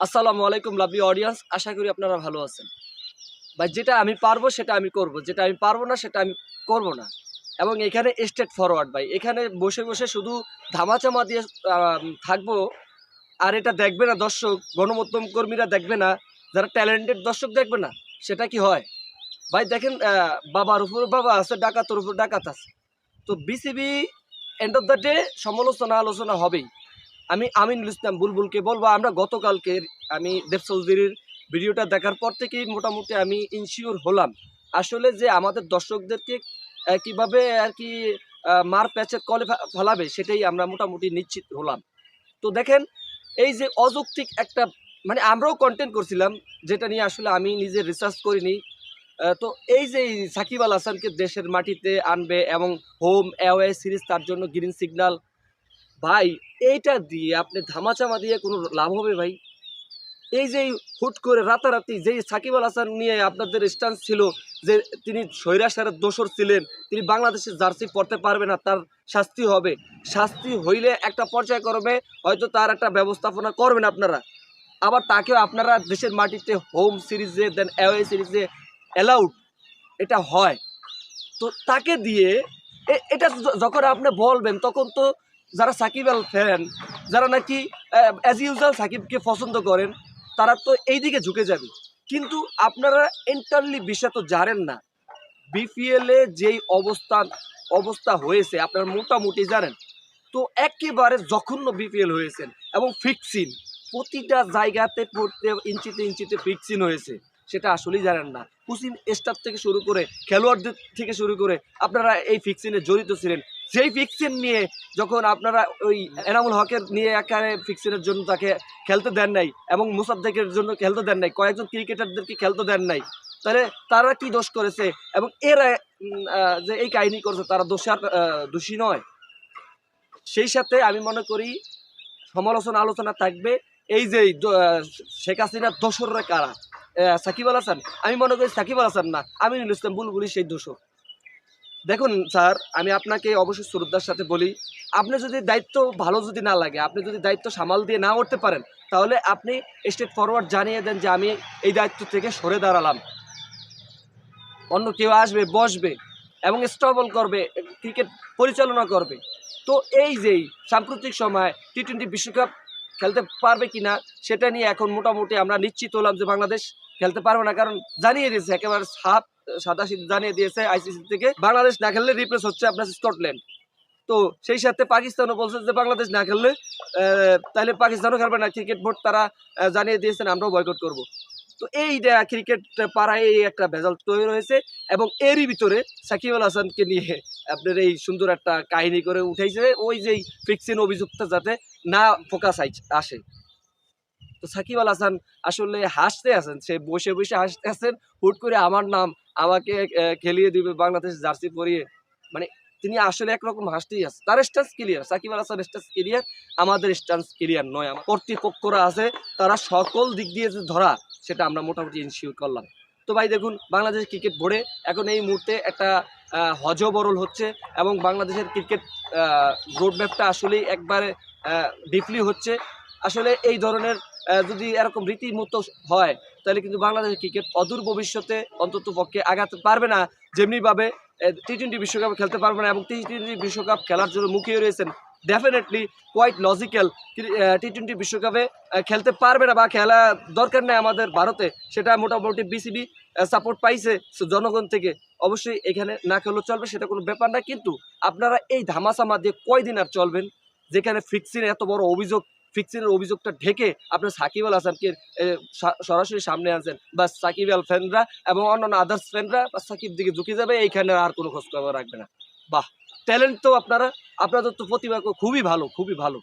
আসসালামু আলাইকুম lovely audience আশা করি আপনারা ভালো আছেন। ভাই, যেটা আমি পারব, সেটা আমি করব। যেটা আমি পারব না, সেটা আমি করব না। এবং এখানে স্টেট ফরওয়ার্ড ভাই। এখানে বসে বসে শুধু ধামাচামা দিয়ে থাকব। আর এটা দেখবে না দর্শক, গণমাধ্যম কর্মীরা দেখবে না। যারা ট্যালেন্টেড দর্শক দেখবে না, সেটা কি হয়? ভাই, দেখেন বাবার উপর বাবা আছে, ডাকাতের উপর ডাকাত আছে। তো BCB end of the day সমালোচনা আলোচনা হবেই। আমি আমিনুল ইসলাম বুলবুলকে বলব, আমরা গতকালকে আমি দেব চৌধুরীর ভিডিওটা দেখার পর থেকেই মোটামুটি আমি ইনশিওর হলাম। আসলে যে আমাদের দর্শকদেরকে কীভাবে আর কি মার প্যাচের কলে ফেলাবে সেটাই আমরা মোটামুটি নিশ্চিত হলাম। তো দেখেন, এই যে অযৌক্তিক একটা মানে আমরাও কন্টেন্ট করছিলাম, যেটা নিয়ে আসলে আমি নিজে রিসার্চ করিনি। তো এই যে সাকিব আল হাসানকে দেশের মাটিতে আনবে এবং হোম অ্যাওয়ে সিরিজ তার জন্য গ্রিন সিগন্যাল ভাই, এইটা দিয়ে আপনি ধামাচামা দিয়ে কোনো লাভ হবে ভাই? এই যে হুট করে রাতারাতি যেই সাকিব আল হাসান নিয়ে আপনাদের স্ট্যান্স ছিল যে তিনি স্বৈরাচারের দোষর ছিলেন, তিনি বাংলাদেশের জার্সি পড়তে পারবে না, তার শাস্তি হবে। শাস্তি হইলে একটা পর্যায়ক্রমে হয়তো তার একটা ব্যবস্থাপনা করবেন আপনারা। আবার তাকেও আপনারা দেশের মাটিতে হোম সিরিজে দেন অ্যাওয়ে সিরিজে অ্যালাউড এটা হয়। তো তাকে দিয়ে এটা যখন আপনি বলবেন, তখন তো যারা সাকিব আল ফ্যান, যারা নাকি অ্যাজ ইউজুয়াল সাকিবকে পছন্দ করেন, তারা তো এই দিকে ঝুঁকে যাবে। কিন্তু আপনারা এন্টারলি বিষয় তো জানেন না। বিপিএলে যেই অবস্থান, অবস্থা হয়েছে, আপনারা মোটামুটি জানেন। তো একেবারে জঘন্য বিপিএল হয়েছেন এবং ফিক্সিন প্রতিটা জায়গাতে পড়তে ইঞ্চিতে ইঞ্চিতে ফিক্সিন হয়েছে, সেটা আসলেই জানেন না। কুসিন স্টাফ থেকে শুরু করে, খেলোয়াড়দের থেকে শুরু করে, আপনারা এই ফিক্সিনে জড়িত ছিলেন। সেই ফিক্সিন নিয়ে যখন আপনারা ওই এনামুল হকের নিয়ে একারে ফিক্সিনের জন্য তাকে খেলতে দেন নাই এবং মুসাদ্দেকের জন্য খেলতে দেন নাই, কয়েকজন ক্রিকেটারদেরকে খেলতে দেন নাই, তাহলে তারা কি দোষ করেছে এবং এরা যে এই কাহিনী করেছে তারা দোষার দোষী নয়। সেই সাথে আমি মনে করি সমালোচনা আলোচনা থাকবে, এই যে শেখ হাসিনার দোসররা কারা? সাকিব আল হাসান? আমি মনে করি সাকিব আল হাসান না, আমিনুল ইসলাম বুলবুলি সেই দোষর দেখুন স্যার, আমি আপনাকে অবশ্যই শ্রদ্ধার সাথে বলি, আপনি যদি দায়িত্ব ভালো যদি না লাগে, আপনি যদি দায়িত্ব সামাল দিয়ে না উঠতে পারেন, তাহলে আপনি স্টেট ফরওয়ার্ড জানিয়ে দেন যে আমি এই দায়িত্ব থেকে সরে দাঁড়ালাম। অন্য কেউ আসবে, বসবে এবং স্ট্রবল করবে ক্রিকেট পরিচালনা করবে। তো এই যেই সাম্প্রতিক সময় টি টোয়েন্টি বিশ্বকাপ খেলতে পারবে কিনা, সেটা নিয়ে এখন মোটামুটি আমরা নিশ্চিত হলাম যে বাংলাদেশ খেলতে পারবে না, কারণ জানিয়ে দিয়েছে, একেবারে সাপ সাদা জানিয়ে দিয়েছে আইসিসি থেকে, বাংলাদেশ না খেললে রিপ্লেস হচ্ছে আপনার স্কটল্যান্ড। তো সেই সাথে পাকিস্তানও বলছে যে বাংলাদেশ না খেললে তাহলে পাকিস্তানও খেলবে না। ক্রিকেট বোর্ড তারা জানিয়ে দিয়েছেন, আমরাও বয়কট করব। তো এইটা ক্রিকেট পাড়ায় এই একটা ভেজাল তৈরি হয়েছে এবং এরই ভিতরে সাকিব আল হাসানকে নিয়ে আপনার এই সুন্দর একটা কাহিনী করে উঠাইছে ওই যে ফিক্সিন অভিযুক্ত যাতে না ফোকাস আসে। তো সাকিব আল হাসান আসলে হাসতে আছেন, সে বসে বসে হাসতে আছেন, হুট করে আমার নাম আমাকে খেলিয়ে দিবে বাংলাদেশ জার্সি পরিয়ে। মানে তিনি আসলে একরকম হাসতেই আছে। তার stance clear Shakib Al Hasan stance clear আমাদের স্ট্যান্স ক্লিয়ার নয়। আমার কর্তৃপক্ষরা আছে, তারা সকল দিক দিয়ে যে ধরা, সেটা আমরা মোটামুটি ইনশিওর করলাম। তো ভাই দেখুন, বাংলাদেশ ক্রিকেট বোর্ডে এখন এই মুহূর্তে একটা হজবরল হচ্ছে এবং বাংলাদেশের ক্রিকেট রোডম্যাপটা আসলেই একবারে ডিপলি হচ্ছে। আসলে এই ধরনের যদি এরকম রীতিমতো হয়, তাহলে কিন্তু বাংলাদেশের ক্রিকেট অদূর ভবিষ্যতে অন্তত পক্ষে আগাতে পারবে না। যেমনিভাবে টি টোয়েন্টি বিশ্বকাপ খেলতে পারবে না এবং টি টোয়েন্টি বিশ্বকাপ খেলার জন্য মুখিয়ে রয়েছেন definitely quite logical T twenty বিশ্বকাপে খেলতে পারবে না বা খেলা দরকার নেই আমাদের ভারতে, সেটা মোটামুটি বিসিবি সাপোর্ট পাইছে জনগণ থেকে। অবশ্যই এখানে না খেলেও চলবে, সেটা কোনো ব্যাপার না। কিন্তু আপনারা এই ধামাসামা দিয়ে কয়দিন আর চলবেন? যেখানে ফিক্সিনের এত বড় অভিযোগ ফিক্সিনের অভিযোগটা ঢেকে আপনার সাকিব আল হাসানকে সরাসরি সামনে আনছেন। বা সাকিব আল ফ্যানরা এবং অন্যান্য আদার্স ফ্যানরা, বা সাকিব দিকে ঝুঁকে যাবে, এইখানে আর কোনো খোঁজ খবর রাখবে না। বাহ! ট্যালেন্ট তো আপনারা, আপনাদের তো প্রতিভা খুবই ভালো খুবই ভালো।